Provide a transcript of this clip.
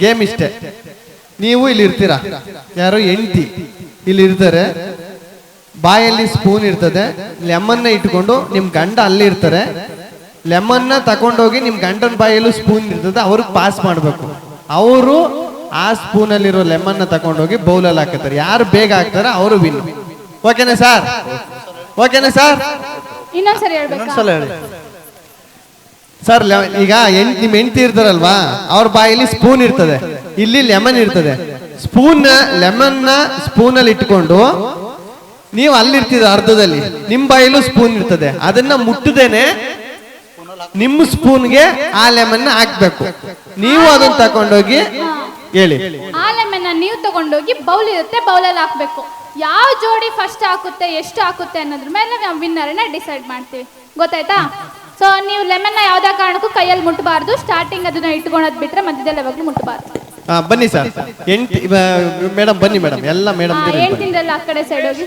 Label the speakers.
Speaker 1: Game ಇಷ್ಟೇ. ನೀವು ಇಲ್ಲಿ ಇರ್ತೀರಾ? ಯಾರೋ ಎಂಟಿ ಇಲ್ಲಿ ಇರ್ತಾರೆ. ಬಾಯಲ್ಲಿ ಸ್ಪೂನ್ ಇರ್ತದೆ. ಲೆಮನ್ನ ಇಟ್ಕೊಂಡು ನಿಮ್ ಗಂಡ ಅಲ್ಲಿ ಇರ್ತಾರೆ. ಲೆಮನ್ನ ತಗೊಂಡೋಗಿ ನಿಮ್ ಗಂಡನ ಬಾಯಲ್ಲೂ ಸ್ಪೂನ್ ಇರ್ತದೆ. ಅವ್ರಿಗೆ ಪಾಸ್ ಮಾಡ್ಬೇಕು. ಅವರು ಆ ಸ್ಪೂನ್ ಅಲ್ಲಿರೋ ಲೆಮನ್ನ ತಗೊಂಡೋಗಿ ಅಲ್ಲಿ ಹಾಕತ್ತಾರೆ ಯಾರು ಬೇಗ ಹಾಕ್ತಾರೆ ಅವರು ವಿನ್ ಓಕೆನಾ ಸರ್ ಓಕೆನಾ ಸರ್
Speaker 2: ಇನ್ನೊಂದ್ಸರಿ
Speaker 3: ಇನ್ನೊಂದ್ಸಲ ಹೇಳಿ.
Speaker 1: ಸರ್ ಈಗ ಹೆಣ್, ನಿಮ್ ಹೆಂಡತಿ ಇರ್ತಾರಲ್ವಾ, ಅವ್ರ ಬಾಯಲ್ಲಿ ಸ್ಪೂನ್ ಇರ್ತದೆ. ಇಲ್ಲಿ ಲೆಮನ್ ಇರ್ತದೆ. ಸ್ಪೂನ್ ಲೆಮನ್ನ ಸ್ಪೂನ್ ಅಲ್ಲಿ ಇಟ್ಕೊಂಡು ನೀವು ಅಲ್ಲಿರ್ತೀರ ಅರ್ಧದಲ್ಲಿ. ನಿಮ್ ಬಾಯಲ್ಲೂ ಸ್ಪೂನ್ ಇರ್ತದೆ. ಅದನ್ನ ಮುಟ್ಟದೇನೆ ನಿಮ್ಮ ಸ್ಪೂನ್ಗೆ ಆ ಲೆಮನ್ ಹಾಕ್ಬೇಕು. ನೀವು ಅದನ್ನ ತಕೊಂಡೋಗಿ ಹೇಳಿ.
Speaker 2: ಆ ಲೆಮನ್ ನೀವು ತಗೊಂಡೋಗಿ ಬೌಲ್ ಇರುತ್ತೆ ಬೌಲಲ್ಲಿ ಹಾಕ್ಬೇಕು. ಯಾವ ಜೋಡಿ ಫಸ್ಟ್ ಹಾಕುತ್ತೆ, ಎಷ್ಟು ಹಾಕುತ್ತೆ ಅನ್ನೋದ್ರ ಮೇಲೆ ನಾವು ಡಿಸೈಡ್ ಮಾಡ್ತೀವಿ. ಗೊತ್ತಾಯ್ತಾ? ಸೊ ನೀವು ಲೆಮನ್ನ ಯಾವ್ದೇ ಕಾರಣಕ್ಕೂ ಕೈಯಲ್ಲಿ ಮುಟ್ಟಬಾರ್ದು ಸ್ಟಾರ್ಟಿಂಗ್ ಅದನ್ನ ಇಟ್ಕೊಳೋದ್ ಬಿಟ್ರೆ ಮಧ್ಯದಲ್ಲಿ ಯಾವಾಗಲೂ ಮುಟ್ಟಬಾರ್ದು
Speaker 1: ಹಾ ಬನ್ನಿ ಸರ್. ಎಂಟು ಮೇಡಮ್ ಬನ್ನಿ ಮೇಡಮ್ ಎಲ್ಲ ಮೇಡಮ್
Speaker 2: ತಿಂದ್ರಲ್ಲ ಆ ಕಡೆ ಸೈಡ್ ಹೋಗಿ.